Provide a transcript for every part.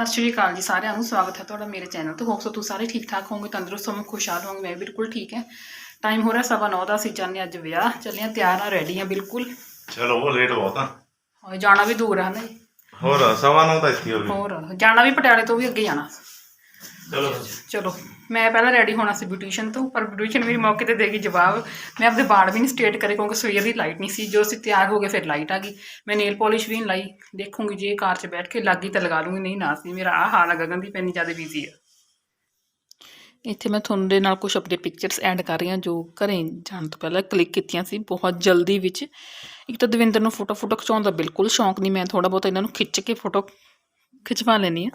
ਸਤਿ ਸ਼੍ਰੀ ਅਕਾਲ ਜੀ ਸਾਰਿਆਂ ਨੂੰ ਸਵਾਗਤ ਹੈ ਤੁਹਾਡਾ ਮੇਰੇ ਚੈਨਲ ਤੇ। ਹੋਪ ਸੋ ਤੁਸੀਂ ਸਾਰੇ ਠੀਕ ਠਾਕ ਹੋਵੋਗੇ ਤੰਦਰੁਸਤ ਹੋਵੋਗੇ ਖੁਸ਼ਹਾਲ ਹੋਵੋਗੇ ਮੈਂ ਬਿਲਕੁਲ ਠੀਕ ਹੈ। ਟਾਈਮ ਹੋ ਰਿਹਾ ਸਵਾ ਨੌ ਦਾ ਅਸੀਂ ਜਾਂਦੇ ਹਾਂ ਅੱਜ ਵਿਆਹ। ਚੱਲੇ ਹਾਂ ਤਿਆਰ ਆ ਰੈਡੀ ਹਾਂ ਬਿਲਕੁਲ। ਚਲੋ ਉਹ ਲੇਟ ਬਹੁਤ ਆ। ਜਾਣਾ ਵੀ ਦੂਰ ਹੈ ਨਾ ਜੀ। ਹੋਰ ਸਵਾ ਨੂੰ ਤਾਂ ਇੱਥੇ ਹੋ ਗਈ ਹੋਰ ਜਾਣਾ ਵੀ ਪਟਿਆਲੇ ਤੋਂ ਵੀ ਅੱਗੇ ਜਾਣਾ। ਚਲੋ। ਚਲੋ ਮੈਂ ਪਹਿਲਾਂ ਰੈਡੀ ਹੋਣਾ ਸੀ ਬਿਊਟੀਸ਼ੀਅਨ ਤੋਂ ਪਰ ਬਿਊਟੀਸ਼ੀਅਨ ਮੇਰੀ ਮੌਕੇ ਤੇ ਦੇਗੀ ਜਵਾਬ। ਮੈਂ ਆਪਣੇ ਬਾਲ ਵੀ ਨਹੀਂ ਸਟ੍ਰੇਟ ਕਰੇ ਕਿਉਂਕਿ ਸਵੇਰ ਦੀ ਲਾਈਟ ਨਹੀਂ ਸੀ। ਜੋ ਅਸੀਂ ਤਿਆਰ ਹੋ ਗਏ ਫਿਰ ਲਾਈਟ ਆ ਗਈ। ਮੈਂ ਨੇਲ ਪਾਲਿਸ਼ ਵੀ ਨਹੀਂ ਲਾਈ। ਦੇਖੂੰਗੀ ਜੇ ਕਾਰ 'ਚ ਬੈਠ ਕੇ ਲੱਗੀ ਤਾਂ ਲਗਾ ਲੂੰਗੀ ਨਹੀਂ ਨਾ ਸੀ। ਮੇਰਾ ਆਹ ਹਾਲ ਆ ਗਗਨ ਦੀ ਪੈਣੀ ਜ਼ਿਆਦਾ ਬਿਜ਼ੀ ਆ। ਇੱਥੇ ਮੈਂ ਤੁਹਾਨੂੰ ਦੇ ਨਾਲ ਕੁਝ ਆਪਣੇ ਪਿਕਚਰਸ ਐਡ ਕਰ ਰਹੀ ਹਾਂ ਜੋ ਘਰੇ ਜਾਣ ਤੋਂ ਪਹਿਲਾਂ ਕਲਿੱਕ ਕੀਤੀਆਂ ਸੀ ਬਹੁਤ ਜਲਦੀ ਵਿੱਚ। ਇੱਕ ਤਾਂ ਦਵਿੰਦਰ ਨੂੰ ਫੋਟੋ ਫੋਟੋ ਖਿਚਾਉਣ ਦਾ ਬਿਲਕੁਲ ਸ਼ੌਂਕ ਨਹੀਂ ਮੈਂ ਥੋੜਾ ਬਹੁਤ ਇਹਨਾਂ ਨੂੰ ਖਿੱਚ ਕੇ ਫੋਟੋ ਖਿਚਵਾ ਲੈਣੀ ਆ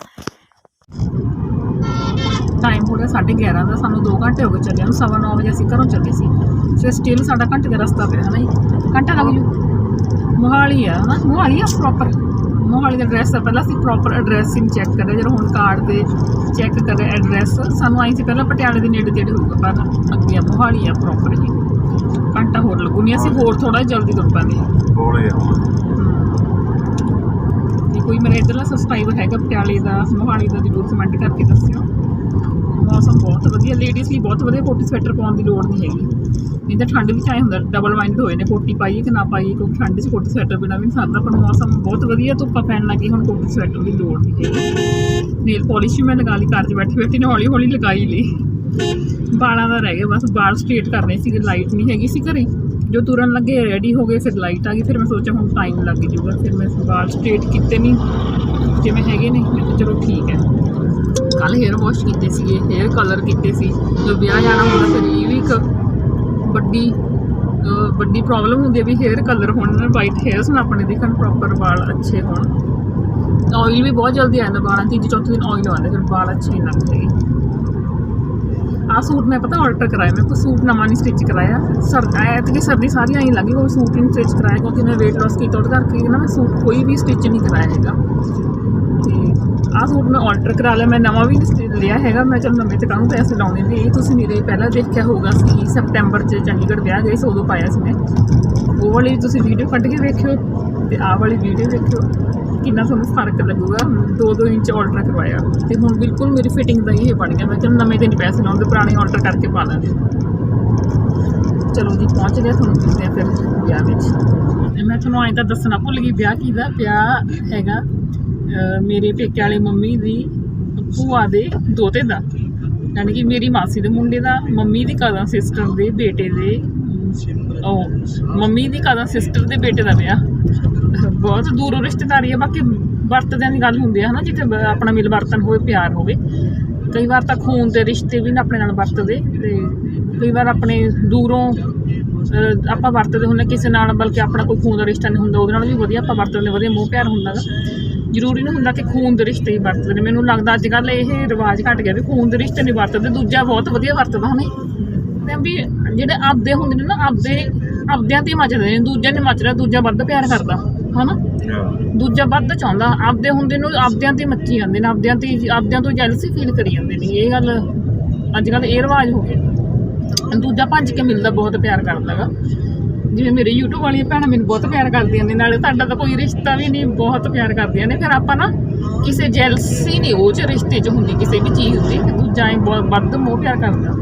ਟਾਈਮ ਹੋ ਗਿਆ 11:30 ਦਾ ਸਾਨੂੰ 2 ਘੰਟੇ ਹੋ ਗਏ ਚੱਲਿਆ ਨੂੰ ਸਵਾ ਨੌ ਵਜੇ ਅਸੀਂ ਘਰੋਂ ਚੱਲੇ ਸੀ। ਸੋ ਸਟਿਲ ਸਾਡਾ ਘੰਟੇ ਦਾ ਰਸਤਾ ਪਿਆ ਹੈ ਨਾ ਜੀ। ਘੰਟਾ ਲੱਗ ਜੂ। ਮੋਹਾਲੀ ਆ ਨਾ ਮੋਹਾਲੀ ਆ ਪ੍ਰੋਪਰ ਮੋਹਾਲੀ ਦਾ ਐਡਰੈਸ ਆ ਪਹਿਲਾਂ ਅਸੀਂ ਪ੍ਰੋਪਰ ਐਡਰੈਸ ਹੀ ਚੈੱਕ ਕਰਿਆ ਜਦੋਂ ਹੁਣ ਕਾਰਡ ਤੇ ਚੈੱਕ ਕਰਿਆ ਐਡਰੈਸ ਸਾਨੂੰ ਆਈ ਸੀ ਪਹਿਲਾਂ ਪਟਿਆਲੇ ਦੇ ਨੇੜੇ ਤੇੜੇ ਹੋਊਗਾ ਪਰ ਅੱਗੇ ਆ ਮੋਹਾਲੀ ਆ ਪ੍ਰੋਪਰ ਹੀ ਘੰਟਾ ਹੋਰ ਲੱਗੂ ਨਹੀਂ ਅਸੀਂ ਹੋਰ ਥੋੜਾ ਜਲਦੀ ਤੁਰ ਆ ਜੇ ਕੋਈ ਮੇਰਾ ਇੱਧਰਲਾ ਸਬਸਕ੍ਰਾਈਬਰ ਹੈਗਾ ਪਟਿਆਲੇ ਦਾ ਮੋਹਾਲੀ ਦਾ ਜ਼ਰੂਰ ਕਮੈਂਟ ਕਰਕੇ ਦੱਸਿਓ। ਮੌਸਮ ਬਹੁਤ ਵਧੀਆ ਲੇਡੀਜ਼ ਲਈ ਬਹੁਤ ਵਧੀਆ ਕੋਟੀ ਸਵੈਟਰ ਪਾਉਣ ਦੀ ਲੋੜ ਨਹੀਂ ਹੈਗੀ। ਨਹੀਂ ਤਾਂ ਠੰਡ ਵਿੱਚ ਆਏ ਹੁੰਦਾ ਡਬਲ ਮਾਈਂਡ ਹੋਏ ਨੇ, ਕੋਟੀ ਪਾਈਏ ਕਿ ਨਾ ਪਾਈਏ, ਕਿਉਂਕਿ ਠੰਡ 'ਚ ਕੋਟੀ ਸਵੈਟਰ ਬਿਨਾਂ ਵੀ ਨਹੀਂ ਸਰਦਾ ਪਰ ਮੌਸਮ ਬਹੁਤ ਵਧੀਆ ਧੁੱਪਾਂ ਪੈਣ ਲੱਗੀ, ਹੁਣ ਕੋਟੀ ਸਵੈਟਰ ਦੀ ਲੋੜ ਨਹੀਂ ਹੈਗੀ। ਨੇਲ ਪਾਲਿਸ਼ ਵੀ ਮੈਂ ਲਗਾ ਲਈ, ਘਰ 'ਚ ਬੈਠੀ ਬੈਠੀ ਨੇ ਹੌਲੀ ਹੌਲੀ ਲਗਾਈ ਲਈ। ਬਾਲਾਂ ਦਾ ਰਹਿ ਗਿਆ, ਬਸ ਬਾਲ ਸਟ੍ਰੇਟ ਕਰਨੇ ਸੀਗੇ ਲਾਈਟ ਨਹੀਂ ਹੈਗੀ ਸੀ ਘਰੇ। ਜੋ ਤੁਰਨ ਲੱਗੇ ਰੈਡੀ ਹੋ ਗਏ, ਫਿਰ ਲਾਈਟ ਆ ਗਈ, ਫਿਰ ਮੈਂ ਸੋਚਿਆ ਹੁਣ ਟਾਈਮ ਲੱਗ ਜੂਗਾ ਫਿਰ ਮੈਂ ਬਾਲ ਸਟ੍ਰੇਟ ਕੀਤੇ ਨਹੀਂ ਜਿਵੇਂ ਹੈਗੇ ਨੇ? ਮੈਂ ਕਿਹਾ ਚਲੋ ਠੀਕ ਹੈ। ਕੱਲ ਹੇਅਰ ਵਾਸ਼ ਕੀਤੇ ਸੀਗੇ ਹੇਅਰ ਕਲਰ ਕੀਤੇ ਸੀ। ਜੋ ਵਿਆਹ ਜਾਣਾ ਹੁੰਦਾ ਫਿਰ ਇਹ ਵੀ ਇੱਕ ਵੱਡੀ ਵੱਡੀ ਪ੍ਰੋਬਲਮ ਹੁੰਦੀ ਹੈ ਵੀ ਹੇਅਰ ਕਲਰ ਹੋਣ ਵਾਈਟ ਹੇਅਰਸ ਨਾ ਆਪਣੇ ਦਿਖਣ ਪ੍ਰੋਪਰ ਵਾਲ ਅੱਛੇ ਹੋਣ। ਆਇਲ ਵੀ ਬਹੁਤ ਜਲਦੀ ਆ ਜਾਂਦਾ ਵਾਲਾਂ 'ਚ, ਤੀਜੇ, ਚੌਥੇ ਦਿਨ ਆਇਲ ਆਉਂਦਾ ਫਿਰ ਵਾਲ ਅੱਛੇ ਨਹੀਂ ਲੱਗਦੇ। ਆ ਸੂਟ ਮੈਂ ਪਤਾ ਆਲਟਰ ਕਰਾਇਆ, ਮੈਂ ਕੋਈ ਸੂਟ ਨਵਾਂ ਨਹੀਂ ਸਟਿਚ ਕਰਾਇਆ। ਸਰ ਆਇਆ ਤੇ ਸਰਦੀ ਸਾਰੀ ਆਈ ਲੱਗੀ, ਕੋਈ ਸੂਟ ਨਹੀਂ ਸਟਿਚ ਕਰਾਇਆ, ਕਿਉਂਕਿ ਮੈਂ weight loss ਕੀਤਾ ਉਹਦੇ ਕਰਕੇ ਨਾ ਮੈਂ ਸੂਟ ਕੋਈ ਵੀ ਸਟਿਚ ਨਹੀਂ ਕਰਾਇਆ ਹੈਗਾ। ਆਹ ਸੂਟ ਮੈਂ ਆਲਟਰ ਕਰਾ ਲਿਆ, ਮੈਂ ਨਵਾਂ ਵੀ ਲਿਆ ਹੈਗਾ, ਮੈਂ ਚਲ ਨਵੇਂ ਤੇ ਕਾਹਨੂੰ ਪੈਸੇ ਲਾਉਣੇ ਨੇ, ਇਹ ਤੁਸੀਂ ਮੇਰੇ ਪਹਿਲਾਂ ਦੇਖਿਆ ਹੋਊਗਾ ਸੀ, ਸਪਟੈਂਬਰ 'ਚ ਚੰਡੀਗੜ੍ਹ ਵਿਆਹ ਗਏ ਸੀ, ਉਦੋਂ ਪਾਇਆ ਸੀ ਮੈਂ। ਉਹ ਵਾਲੀ ਤੁਸੀਂ ਵੀਡੀਓ ਕੱਢ ਕੇ ਵੇਖਿਓ ਤੇ ਆਹ ਵਾਲੀ ਵੀਡੀਓ ਵੇਖਿਓ, ਕਿੰਨਾ ਤੁਹਾਨੂੰ ਫ਼ਰਕ ਲੱਗੂਗਾ। 2-2 ਇੰਚ ਆਲਟਰ ਕਰਵਾਇਆ ਤੇ ਹੁਣ ਬਿਲਕੁਲ ਮੇਰੀ ਫਿਟਿੰਗ ਦਾ ਇਹ ਬਣ ਗਿਆ, ਮੈਂ ਚਲ ਨਵੇਂ ਤੇ ਨਹੀਂ ਪੈਸੇ ਲਾਉਂਦੇ ਪੁਰਾਣੇ ਆਲਟਰ ਕਰਕੇ ਪਾ ਲਾਂਗੇ ਚਲੋ ਜੀ, ਪਹੁੰਚ ਗਿਆ ਤੁਹਾਨੂੰ ਮਿਲਦੇ ਆ ਫਿਰ ਵਿਆਹ ਵਿੱਚ। ਤੇ ਮੈਂ ਤੁਹਾਨੂੰ ਅੱਜ ਤਾਂ ਦੱਸਣਾ ਭੁੱਲ ਗਈ, ਵਿਆਹ ਕਿਹਦਾ ਵਿਆਹ ਹੈਗਾ ਮੇਰੇ ਪੇਕੇ ਵਾਲੇ ਮੰਮੀ ਦੀ ਭੂਆ ਦੇ ਦੋਤੇ ਦਾ। ਯਾਨੀ ਕਿ ਮੇਰੀ ਮਾਸੀ ਦੇ ਮੁੰਡੇ ਦਾ, ਮੰਮੀ ਦੀ ਕਜ਼ਨ ਸਿਸਟਰ ਦੇ ਬੇਟੇ ਦੇ। ਉਹ, ਮੰਮੀ ਦੀ ਕਜ਼ਨ ਸਿਸਟਰ ਦੇ ਬੇਟੇ ਦਾ ਵਿਆਹ। ਬਹੁਤ ਦੂਰੋਂ ਰਿਸ਼ਤੇਦਾਰੀ ਹੈ ਬਾਕੀ ਵਰਤਦਿਆਂ ਦੀ ਗੱਲ ਹੁੰਦੀ ਹੈ ਹਨਾ, ਜਿੱਥੇ ਆਪਣਾ ਮਿਲ ਵਰਤਨ ਹੋਵੇ, ਪਿਆਰ ਹੋਵੇ। ਕਈ ਵਾਰ ਤਾਂ ਖੂਨ ਦੇ ਰਿਸ਼ਤੇ ਵੀ ਨਾ ਆਪਣੇ ਨਾਲ ਵਰਤਦੇ ਤੇ ਕਈ ਵਾਰ ਆਪਣੇ ਦੂਰੋਂ ਆਪਾਂ ਵਰਤਦੇ ਹੁੰਦੇ ਕਿਸੇ ਨਾਲ, ਬਲਕਿ ਆਪਣਾ ਕੋਈ ਖੂਨ ਦਾ ਰਿਸ਼ਤਾ ਨਹੀਂ ਹੁੰਦਾ, ਉਹਦੇ ਨਾਲ ਵੀ ਵਧੀਆ ਆਪਾਂ ਵਰਤਦੇ ਵਧੀਆ ਮੋਹ ਪਿਆਰ ਹੁੰਦਾ ਗਾ। ਜ਼ਰੂਰੀ ਨਹੀਂ ਹੁੰਦਾ ਕਿ ਖੂਨ ਦੇ ਰਿਸ਼ਤੇ ਹੀ ਵਰਤਦੇ ਨੇ। ਮੈਨੂੰ ਲੱਗਦਾ ਅੱਜ ਕੱਲ੍ਹ ਇਹ ਰਿਵਾਜ ਘਟ ਗਿਆ ਵੀ ਖੂਨ ਦੇ ਰਿਸ਼ਤੇ ਨਹੀਂ ਵਰਤਦੇ ਦੂਜਾ ਬਹੁਤ ਵਧੀਆ ਵਰਤਦਾ ਹਨੇ। ਤੇ ਵੀ ਜਿਹੜੇ ਆਪਦੇ ਹੁੰਦੇ ਨੇ ਨਾ ਆਪਦੇ ਆਪਦਿਆਂ ਤੇ ਮੱਚਦੇ ਨੇ ਦੂਜਿਆਂ ਨੇ ਮੱਚ ਰਿਹਾ ਦੂਜਾ ਵੱਧ ਪਿਆਰ ਕਰਦਾ ਹਨਾ। ਦੂਜਾ ਵੱਧ ਚਾਹੁੰਦਾ ਆਪਦੇ ਹੁੰਦੇ ਨੂੰ ਆਪਦਿਆਂ ਤੇ ਮੱਚੀ ਜਾਂਦੇ ਨੇ ਆਪਦਿਆਂ ਤੇ ਆਪਦਿਆਂ ਤੋਂ ਜੈਲਸੀ ਫੀਲ ਕਰੀ ਜਾਂਦੇ ਨੇ। ਇਹ ਗੱਲ ਅੱਜ ਕੱਲ ਇਹ ਰਿਵਾਜ ਹੋ ਗਿਆ। ਦੂਜਾ ਭੱਜ ਕੇ ਮਿਲਦਾ ਬਹੁਤ ਪਿਆਰ ਕਰਦਾ ਗਾ। ਜਿਵੇਂ ਮੇਰੇ YouTube ਵਾਲੀਆਂ ਭੈਣਾਂ ਮੈਨੂੰ ਬਹੁਤ ਪਿਆਰ ਕਰਦੀਆਂ ਨੇ, ਨਾਲੇ ਤੁਹਾਡਾ ਤਾਂ ਕੋਈ ਰਿਸ਼ਤਾ ਵੀ ਨਹੀਂ, ਬਹੁਤ ਪਿਆਰ ਕਰਦੀਆਂ ਨੇ। ਫਿਰ ਆਪਾਂ ਨਾ ਕਿਸੇ ਜੈਲਸੀ ਨਹੀਂ, ਉਹ ਚ ਰਿਸ਼ਤੇ ਚ ਹੁੰਦੀ, ਕਿਸੇ ਵੀ ਚੀਜ਼ ਦੀ, ਕਿ ਦੂਜਾ ਇਹ ਬਹੁਤ ਵੱਧ ਮੋਹ ਪਿਆਰ ਕਰਦਾ।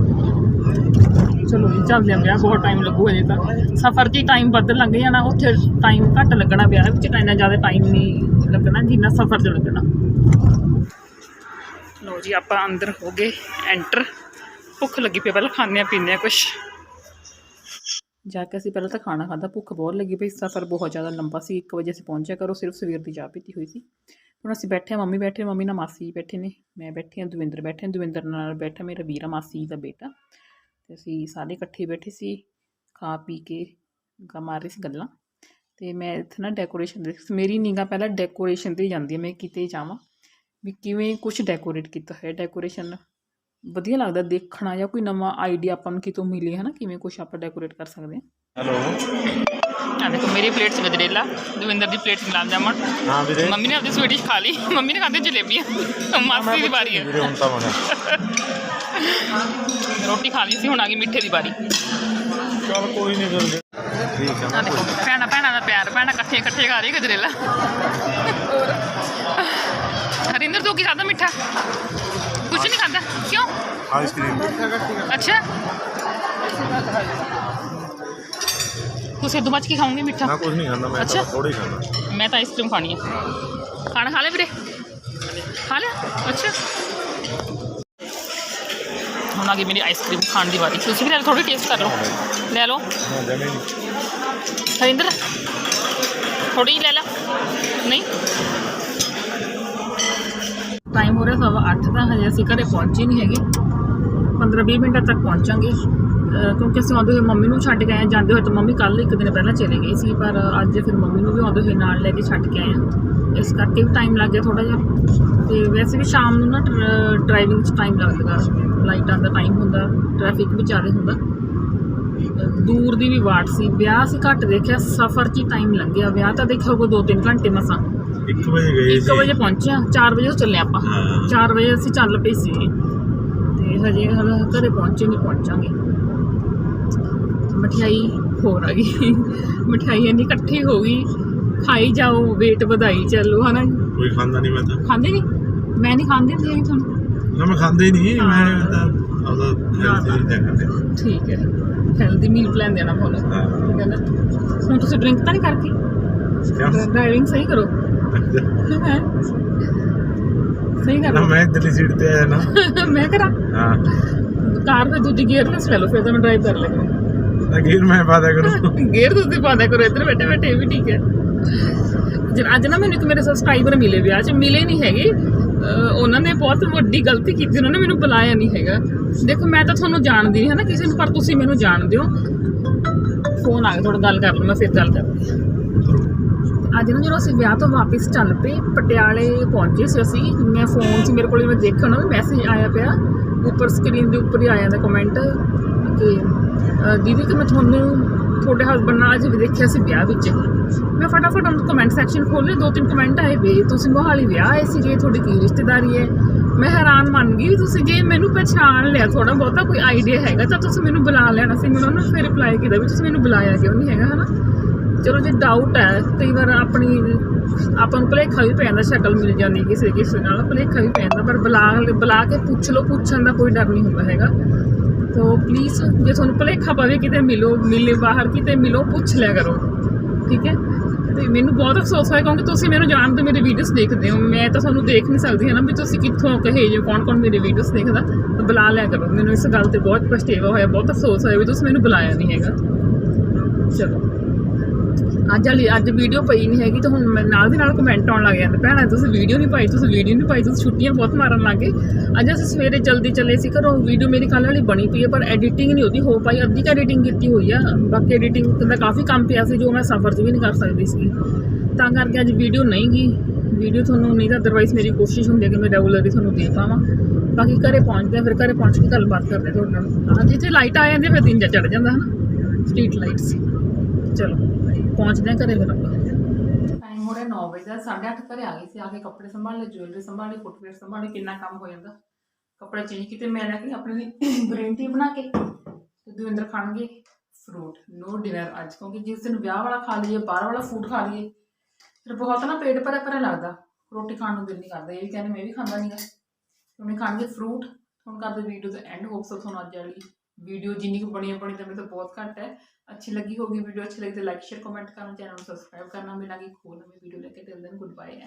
ਚਲੋ ਜੀ, ਚੱਲਦੇ ਆਂ ਵਿਆਹ, ਬਹੁਤ ਟਾਈਮ ਲੱਗੂ ਅਜੇ ਤਾਂ। ਸਫ਼ਰ 'ਚ ਟਾਈਮ ਵੱਧ ਲੰਘ ਜਾਣਾ, ਉੱਥੇ ਟਾਈਮ ਘੱਟ ਲੱਗਣਾ ਵਿਆਹ ਵਿੱਚ ਇੰਨਾ ਜ਼ਿਆਦਾ ਟਾਈਮ ਨਹੀਂ ਲੱਗਣਾ, ਜਿੰਨਾ ਸਫ਼ਰ 'ਚ ਲੱਗਣਾ। ਲੋ ਜੀ, ਆਪਾਂ ਅੰਦਰ ਹੋ ਗਏ ਐਂਟਰ ਭੁੱਖ ਲੱਗੀ ਪਈ ਪਹਿਲਾਂ ਖਾਂਦੇ ਆ ਪੀਂਦੇ ਆ ਕੁਛ। ਜਾ ਕੇ ਅਸੀਂ ਪਹਿਲਾਂ ਤਾਂ ਖਾਣਾ ਖਾਦਾ ਭੁੱਖ ਬਹੁਤ ਲੱਗੀ ਪਈ ਸਫ਼ਰ ਬਹੁਤ ਜ਼ਿਆਦਾ ਲੰਬਾ ਸੀ 1 ਵਜੇ ਅਸੀਂ ਪਹੁੰਚਿਆ ਕਰੋ ਸਿਰਫ ਸਵੇਰ ਦੀ ਚਾਹ ਪੀਤੀ ਹੋਈ ਸੀ। ਹੁਣ ਅਸੀਂ ਬੈਠੇ ਹਾਂ, ਮੰਮੀ ਬੈਠੇ ਮੰਮੀ ਨਾਲ ਮਾਸੀ ਬੈਠੇ ਨੇ, ਮੈਂ ਬੈਠੀ ਹਾਂ, ਦਵਿੰਦਰ ਬੈਠੇ ਦਵਿੰਦਰ ਨਾਲ ਬੈਠਾ ਮੇਰਾ ਵੀਰਾ, ਮਾਸੀ ਦਾ ਬੇਟਾ। ਤੇ ਅਸੀਂ ਸਾਰੇ ਇਕੱਠੇ ਬੈਠੇ ਸੀ, ਖਾ ਪੀ ਕੇ ਮਾਰ ਰਹੇ ਸੀ ਗੱਲਾਂ। ਤੇ ਮੈਂ ਇੱਥੇ ਨਾ ਡੈਕੋਰੇਸ਼ਨ ਦੇ, ਮੇਰੀ ਨਿਗਾਹ ਪਹਿਲਾਂ ਡੈਕੋਰੇਸ਼ਨ ਤੇ ਹੀ ਜਾਂਦੀ ਹੈ, ਮੈਂ ਕਿਤੇ ਜਾਵਾਂ। ਵੀ ਕਿਵੇਂ ਕੁਝ ਡੈਕੋਰੇਟ ਕੀਤਾ ਹੋਇਆ ਡੈਕੋਰੇਸ਼ਨ ਵਧੀਆ ਲੱਗਦਾ ਦੇਖਣਾ ਜਾਂ ਕੋਈ ਨਵਾਂ ਆਈਡੀਆ ਆਪਾਂ ਨੂੰ ਕਿਤੋਂ ਮਿਲੇ ਹਨਾ? ਕਿਵੇਂ ਕੁਝ ਆਪਾਂ ਡੈਕੋਰੇਟ ਕਰ ਸਕਦੇ ਹਾਂ। ਹੈਲੋ ਆ ਦੇਖੋ ਮੇਰੀ ਪਲੇਟ 'ਚ ਗਜਰੇਲਾ ਦਵਿੰਦਰ ਦੀ ਪਲੇਟ 'ਚ ਗੁਲਾਬ ਜਾਮਣ। ਹਾਂ ਵੀਰੇ। ਮੰਮੀ ਨੇ ਆਪਣੀ ਸਵੀਟਿਸ਼ ਖਾ ਲਈ। ਮੰਮੀ ਨੇ ਖਾਧੀ ਜਲੇਬੀਆਂ। ਮਾਸੀ ਦੀ ਵਾਰੀ ਹੈ ਵੀਰੇ ਹੁਣ ਤਾਂ ਮੈਂ ਰੋਟੀ ਖਾ ਲਈ ਸੀ ਹੁਣ ਆ ਗਈ ਮਿੱਠੇ ਦੀ ਵਾਰੀ। ਚਲ ਕੋਈ ਨਹੀਂ ਫਿਰ। ਠੀਕ ਆ ਦੇਖੋ ਭੈਣਾਂ ਭੈਣਾਂ ਦਾ ਪਿਆਰ ਭੈਣਾਂ ਇਕੱਠੇ ਇਕੱਠੇ ਖਾ ਰਹੀ ਗਜਰੇਲਾ। ਹਰਿੰਦਰ ਤੂੰ ਕੀ ਖਾਦਾ ਮਿੱਠਾ? ਕੁਝ ਨਹੀਂ ਖਾਦਾ ਕਿਉਂ ਆਈਸਕ੍ਰੀਮ ਅੱਛਾ ਤੁਸੀਂ ਦੋ ਬਾਅਦ ਕੀ ਖਾਓਗੇ ਮਿੱਠਾ ਨਾ ਕੁਝ ਨਹੀਂ ਖਾਂਦਾ ਮੈਂ ਅੱਛਾ। ਤਾਂ ਥੋੜਾ ਹੀ ਖਾਂਦਾ ਮੈਂ ਤਾਂ ਆਈਸਕ੍ਰੀਮ ਖਾਣੀ ਹੈ ਖਾਣਾ ਖਾ ਲਿਆ ਵੀਰੇ ਖਾ ਲਿਆ ਅੱਛਾ ਹੁਣ ਆ ਗਈ ਮੇਰੀ ਆਈਸਕ੍ਰੀਮ ਖਾਣ ਦੀ ਵਾਰੀ ਤੁਸੀਂ ਵੀ ਲੈ ਲਓ ਥੋੜੀ ਟੇਸਟ ਕਰ ਲਓ ਲੈ ਲਓ ਮੈਂ ਜਮੇ ਨਹੀਂ ਹਰਿੰਦਰ ਥੋੜੀ ਲੈ ਲਾ ਨਹੀਂ ਟਾਈਮ ਹੋ ਰਿਹਾ, ਸਵਾ 8 ਦਾ ਹਜੇ ਅਸੀਂ ਘਰੇ ਪਹੁੰਚੇ ਨਹੀਂ ਹੈਗੇ। 15-20 ਮਿੰਟਾਂ ਤੱਕ ਪਹੁੰਚਾਂਗੇ। ਕਿਉਂਕਿ ਅਸੀਂ ਆਉਂਦੇ ਹੋਏ ਮੰਮੀ ਨੂੰ ਛੱਡ ਕੇ ਆਏ ਹਾਂ। ਜਾਂਦੇ ਹੋਏ ਤਾਂ ਮੰਮੀ ਕੱਲ ਇੱਕ ਦਿਨ ਪਹਿਲਾਂ ਚਲੇ ਗਏ ਸੀ, ਪਰ ਅੱਜ ਫਿਰ ਮੰਮੀ ਨੂੰ ਵੀ ਆਉਂਦੇ ਹੋਏ ਨਾਲ ਲੈ ਕੇ ਛੱਡ ਕੇ ਆਏ ਹਾਂ। ਇਸ ਕਰਕੇ ਵੀ ਟਾਈਮ ਲੱਗ ਗਿਆ ਥੋੜਾ ਜਿਹਾ। ਤੇ ਵੈਸੇ ਵੀ ਸ਼ਾਮ ਨੂੰ ਨਾ ਡਰਾਈਵਿੰਗ 'ਚ ਟਾਈਮ ਲੱਗਦਾ। ਲਾਈਟਾਂ ਦਾ ਟਾਈਮ ਹੁੰਦਾ ਟ੍ਰੈਫਿਕ ਵੀ ਜ਼ਿਆਦਾ ਹੁੰਦਾ। ਦੂਰ ਦੀ ਵੀ ਵਾਟ ਸੀ। ਵਿਆਹ ਸੀ ਘੱਟ ਦੇਖਿਆ, ਸਫ਼ਰ 'ਚ ਹੀ ਟਾਈਮ ਲੱਗਿਆ। ਵਿਆਹ ਤਾਂ ਦੇਖਿਆ ਹੋਊਗਾ 2-3 ਘੰਟੇ ਮਸਾਂ। 1 ਵਜੇ ਗਏ 1 ਵਜੇ ਪਹੁੰਚਿਆ 4 ਵਜੇ ਤੋਂ ਚੱਲੇ ਆਪਾਂ। ਹਾਂ। 4 ਵਜੇ ਅਸੀਂ ਚੱਲ ਪਏ ਸੀ। ਤੇ ਹਜੇ ਹਲੇ ਘਰੇ ਪਹੁੰਚੇ ਨਹੀਂ ਪਹੁੰਚਾਂਗੇ। ਮਠਿਆਈ ਹੋਰ ਆ ਗਈ। ਮਠਿਆਈ ਇੰਨੀ ਇਕੱਠੀ ਹੋ ਗਈ। ਖਾਈ ਜਾਓ weight ਵਧਾਈ ਚੱਲੋ ਹਨਾ ਕੋਈ ਖਾਂਦਾ ਨਹੀਂ ਮੈਂ ਤਾਂ। ਖਾਂਦੇ ਨਹੀਂ? ਮੈਂ ਨਹੀਂ ਖਾਂਦੀ ਹੁੰਦੀ ਹੈਗੀ ਤੁਹਾਨੂੰ। ਨਾ ਮੈਂ ਖਾਂਦਾ ਹੀ ਨਹੀਂ। ਹਾਂ। ਮੈਂ ਤਾਂ ਆਪਦਾ ਹੈਲਥ ਹੀ। ਨਹੀਂ ਖਾਂਦਾ ਠੀਕ ਹੈ। ਹੈਲਦੀ ਮੀਲ ਪਲਾਨ ਦੇਣਾ ਤੁਹਾਨੂੰ। ਹਾਂ। ਠੀਕ ਹੈ ਨਾ। ਹੁਣ ਤੁਸੀਂ ਡਰਿੰਕ ਤਾਂ ਨਹੀਂ ਕਰਤੀ ਕਿਉਂ ਡਰਾਈਵਿੰਗ ਸਹੀ ਕਰੋ। ਹੈਂ? ਸਹੀ ਨਾ ਮੈਂ ਇਧਰਲੀ ਸੀਟ ਤੇ ਆਇਆ ਨਾ। ਮੈਂ ਕਰਾਂ? ਹਾਂ। ਕਾਰ ਦੇ ਦੂਜੀ ਗੇਅਰਲੈਸ ਲੈ ਲਓ ਫਿਰ ਤਾਂ ਮੈਂ ਡਰਾਈਵ ਕਰ ਲਵਾਂਗਾ। ਤਾਂ ਗੇਰ ਮੈਂ ਪਾਦਾ ਕਰੂੰ। ਗੇਅਰ ਤੁਸੀਂ ਪਾਉਂਦਾ ਕਰੋ ਇੱਧਰ ਬੈਠੇ ਬੈਠੇ ਇਹ ਵੀ ਠੀਕ ਹੈ। ਜਦ ਅੱਜ ਨਾ ਮੈਨੂੰ ਇੱਕ ਮੇਰੇ ਸਬਸਕ੍ਰਾਈਬਰ ਮਿਲੇ ਵਿਆਹ 'ਚ ਮਿਲੇ ਨਹੀਂ ਹੈਗੇ। ਅਹ ਉਹਨਾਂ ਨੇ ਬਹੁਤ ਵੱਡੀ ਗਲਤੀ ਕੀਤੀ ਉਹਨਾਂ ਨੇ ਮੈਨੂੰ ਬੁਲਾਇਆ ਨਹੀਂ ਹੈਗਾ। ਦੇਖੋ ਮੈਂ ਤਾਂ ਤੁਹਾਨੂੰ ਜਾਣਦੀ ਨਹੀਂ ਹੈ ਨਾ ਕਿਸੇ ਨੂੰ ਪਰ ਤੁਸੀਂ ਮੈਨੂੰ ਜਾਣਦੇ ਹੋ। ਫੋਨ ਆ ਗਿਆ ਥੋੜਾ ਗੱਲ ਕਰ ਲਓ ਮੈਂ ਫਿਰ ਗੱਲ ਕਰਦੀ ਹਾਂ। ਅੱਜ ਨਾ ਜਦੋਂ ਅਸੀਂ ਵਿਆਹ ਤੋਂ ਵਾਪਸ ਚੱਲ ਪਏ, ਪਟਿਆਲੇ ਪਹੁੰਚੇ ਸੀ ਅਸੀਂ, ਮੈਂ ਫੋਨ 'ਚ ਮੇਰੇ ਕੋਲ ਮੈਂ ਦੇਖਿਆ ਨਾ ਮੈਸੇਜ ਆਇਆ ਪਿਆ। ਉੱਪਰ ਸਕਰੀਨ ਦੇ ਉੱਪਰ ਹੀ ਆਇਆ ਦਾ ਕਮੈਂਟ ਕਿ ਦੀਦੀ ਕਿ ਮੈਂ ਤੁਹਾਨੂੰ, ਤੁਹਾਡੇ ਹਸਬੰਡ ਨਾਲ ਅੱਜ ਵੀ ਦੇਖਿਆ ਸੀ ਵਿਆਹ ਵਿੱਚ। ਮੈਂ ਫਟਾਫਟ ਉਹ ਕਮੈਂਟ ਸੈਕਸ਼ਨ ਖੋਲ੍ਹੇ, ਦੋ ਤਿੰਨ ਕਮੈਂਟ ਆਏ, ਵੇ ਤੁਸੀਂ ਮੋਹਾਲੀ ਵਿਆਹ ਆਏ ਸੀਗੇ ਤੁਹਾਡੀ ਕੀ ਰਿਸ਼ਤੇਦਾਰੀ ਹੈ? ਮੈਂ ਹੈਰਾਨ ਮੰਨ ਗਈ ਵੀ ਤੁਸੀਂ ਜੇ ਮੈਨੂੰ ਪਛਾਣ ਲਿਆ ਥੋੜਾ ਬਹੁਤਾ ਕੋਈ ਆਈਡੀਆ ਹੈਗਾ ਤਾਂ ਤੁਸੀਂ ਮੈਨੂੰ ਬੁਲਾ ਲੈਣਾ ਸੀ। ਮੈਂ ਉਹਨਾਂ ਨੂੰ ਫਿਰ ਰਿਪਲਾਈ ਕੀਤਾ ਵੀ ਤੁਸੀਂ ਮੈਨੂੰ ਬੁਲਾਇਆ ਕਿਉਂ ਨਹੀਂ ਹੈਗਾ, ਹਨਾ? ਚਲੋ ਜੇ ਡਾਊਟ ਹੈ ਕਈ ਵਾਰ ਆਪਣੀ ਆਪਾਂ ਨੂੰ ਭੁਲੇਖਾ ਵੀ ਪੈਂਦਾ ਸ਼ਕਲ ਮਿਲ ਜਾਂਦੀ ਕਿਸੇ ਕਿਸੇ ਨਾਲ ਭੁਲੇਖਾ ਵੀ ਪੈਂਦਾ ਪਰ ਬੁਲਾ ਬੁਲਾ ਕੇ ਪੁੱਛ ਲਓ ਪੁੱਛਣ ਦਾ ਕੋਈ ਡਰ ਨਹੀਂ ਹੁੰਦਾ ਹੈਗਾ। ਤੋ ਪਲੀਜ਼ ਜੇ ਤੁਹਾਨੂੰ ਭੁਲੇਖਾ ਪਵੇ ਕਿਤੇ ਮਿਲੋ ਮਿਲੇ ਬਾਹਰ ਕਿਤੇ ਮਿਲੋ ਪੁੱਛ ਲਿਆ ਕਰੋ। ਠੀਕ ਹੈ? ਤੇ ਮੈਨੂੰ ਬਹੁਤ ਅਫਸੋਸ ਹੋਇਆ ਕਿਉਂਕਿ ਤੁਸੀਂ ਮੈਨੂੰ ਜਾਣਦੇ ਹੋ, ਮੇਰੇ ਵੀਡੀਓਜ਼ ਦੇਖਦੇ ਹੋ। ਮੈਂ ਤਾਂ ਤੁਹਾਨੂੰ ਦੇਖ ਨਹੀਂ ਸਕਦੀ ਹੈ ਨਾ ਵੀ ਤੁਸੀਂ ਕਿੱਥੋਂ ਕਹੇ ਜੇ ਕੌਣ ਕੌਣ ਮੇਰੇ ਵੀਡੀਓਜ਼ ਦੇਖਦਾ। ਤਾਂ ਬੁਲਾ ਲਿਆ ਕਰੋ। ਮੈਨੂੰ ਇਸ ਗੱਲ ਤੇ ਬਹੁਤ ਪਛਤਾਵਾ ਹੋਇਆ ਬਹੁਤ ਅਫਸੋਸ ਹੋਇਆ ਵੀ ਤੁਸੀਂ ਮੈਨੂੰ ਬੁਲਾਇਆ ਨਹੀਂ ਹੈਗਾ। ਚਲੋ। ਅੱਜ ਵਾਲੀ ਅੱਜ ਵੀਡੀਓ ਪਈ ਨਹੀਂ ਹੈਗੀ ਤਾਂ ਹੁਣ ਮੈਂ ਨਾਲ ਦੀ ਨਾਲ ਕਮੈਂਟ ਆਉਣ ਲੱਗ ਜਾਂਦੇ ਭੈਣਾ ਤੁਸੀਂ ਵੀਡੀਓ ਨਹੀਂ ਪਾਈ ਤੁਸੀਂ ਵੀਡੀਓ ਨਹੀਂ ਪਾਈ ਤੁਸੀਂ ਛੁੱਟੀਆਂ ਬਹੁਤ ਮਾਰਨ ਲੱਗੇ ਅੱਜ ਅਸੀਂ ਸਵੇਰੇ ਜਲਦੀ ਚੱਲੇ ਸੀ ਘਰੋਂ ਵੀਡੀਓ ਮੇਰੀ ਕੱਲ੍ਹ ਵਾਲੀ ਬਣੀ ਪਈ ਹੈ ਪਰ ਐਡੀਟਿੰਗ ਨਹੀਂ ਉਹਦੀ ਹੋ ਪਾਈ ਅੱਧੀ ਕੁ ਐਡੀਟਿੰਗ ਕੀਤੀ ਹੋਈ ਆ ਬਾਕੀ ਐਡੀਟਿੰਗ ਦਾ ਕਾਫੀ ਕੰਮ ਪਿਆ ਸੀ ਜੋ ਮੈਂ ਸਫ਼ਰ 'ਚ ਵੀ ਨਹੀਂ ਕਰ ਸਕਦੀ ਸੀ। ਤਾਂ ਕਰਕੇ ਅੱਜ ਵੀਡੀਓ ਨਹੀਂ ਗਈ। ਵੀਡੀਓ ਤੁਹਾਨੂੰ ਨਹੀਂ ਤਾਂ ਅਦਰਵਾਈਜ਼ ਮੇਰੀ ਕੋਸ਼ਿਸ਼ ਹੁੰਦੀ ਹੈ ਕਿ ਮੈਂ ਰੈਗੂਲਰਲੀ ਤੁਹਾਨੂੰ ਦੇ ਪਾਵਾਂ। ਬਾਕੀ ਘਰੇ ਪਹੁੰਚਦੇ ਹਾਂ ਫਿਰ ਘਰੇ ਪਹੁੰਚ ਕੇ ਗੱਲਬਾਤ ਕਰਦੇ ਹਾਂ ਤੁਹਾਡੇ ਨਾਲ। ਹਾਂ ਜਿੱਥੇ ਲਾਈਟ ਆ ਜਾਂਦੀ ਹੈ, ਫਿਰ ਦਿਨ ਜਾ ਚੜ ਜਾਂਦਾ ਨਾ ਸਟਰੀਟ ਲਾਈਟਸ ਚਲੋ। ਪਹੁੰਚਦੇ ਹਾਂ ਘਰੇ ਫਿਰ ਆਪਾਂ। ਟਾਈਮ ਹੋ ਰਿਹਾ 9 ਵਜੇ ਦਾ 8:30 ਘਰੇ ਆ ਗਈ ਸੀ, ਆ ਕੇ ਕੱਪੜੇ ਸੰਭਾਲੇ ਜੁਐਲਰੀ ਸੰਭਾਲੀ ਫੁੱਟਵੇਅਰ ਸੰਭਾਲੇ, ਕਿੰਨਾ ਕੰਮ ਹੋ ਜਾਂਦਾ। ਕੱਪੜੇ ਚੇਂਜ ਕੀਤੇ, ਮੈਂ ਲੈ ਕੇ ਆਪਣੇ ਲਈ ਗ੍ਰੀਨ ਟੀ ਬਣਾ ਕੇ, ਤੇ ਦਵਿੰਦਰ ਖਾਣਗੇ ਫਰੂਟ ਨੋ ਡਿਨਰ ਅੱਜ, ਕਿਉਂਕਿ ਜਿਸ ਦਿਨ ਵਿਆਹ ਵਾਲਾ ਖਾ ਲਈਏ, ਬਾਹਰ ਵਾਲਾ ਫੂਡ ਖਾ ਲਈਏ, ਫਿਰ ਬਹੁਤ ਨਾ ਪੇਟ ਭਰਿਆ ਭਰਿਆ ਲੱਗਦਾ। ਰੋਟੀ ਖਾਣ ਨੂੰ ਦਿਲ ਨਹੀਂ ਕਰਦਾ, ਇਹ ਵੀ ਕਹਿੰਦੇ ਮੈਂ ਵੀ ਖਾਂਦਾ ਨਹੀਂਗਾ ਉਹਨੇ ਖਾਣਗੇ ਫਰੂਟ ਹੁਣ ਕਰਦੇ ਵੀਡੀਓ ਦਾ ਐਂਡ ਹੋਪ ਤੁਹਾਨੂੰ ਅੱਜ ਵਾਲੀ ਵੀਡੀਓ ਜਿੰਨੀ ਕੁ ਬਣੀ ਹੈ ਬਣੀ ਤਾਂ ਮੇਰੇ ਤੋਂ ਬਹੁਤ ਘੱਟ ਹੈ। ਅੱਛੀ ਲੱਗੀ ਹੋਗੀ ਵੀਡੀਓ, ਅੱਛੀ ਲੱਗੀ ਤਾਂ ਲਾਈਕ ਸ਼ੇਅਰ ਕਮੈਂਟ ਕਰਨਾ ਚੈਨਲ ਨੂੰ ਸਬਸਕ੍ਰਾਈਬ ਕਰਨਾ, ਮਿਲਾਂਗੇ ਇੱਕ ਹੋਰ ਨਵੀਂ ਵੀਡੀਓ ਲੈ ਕੇ। Till then good bye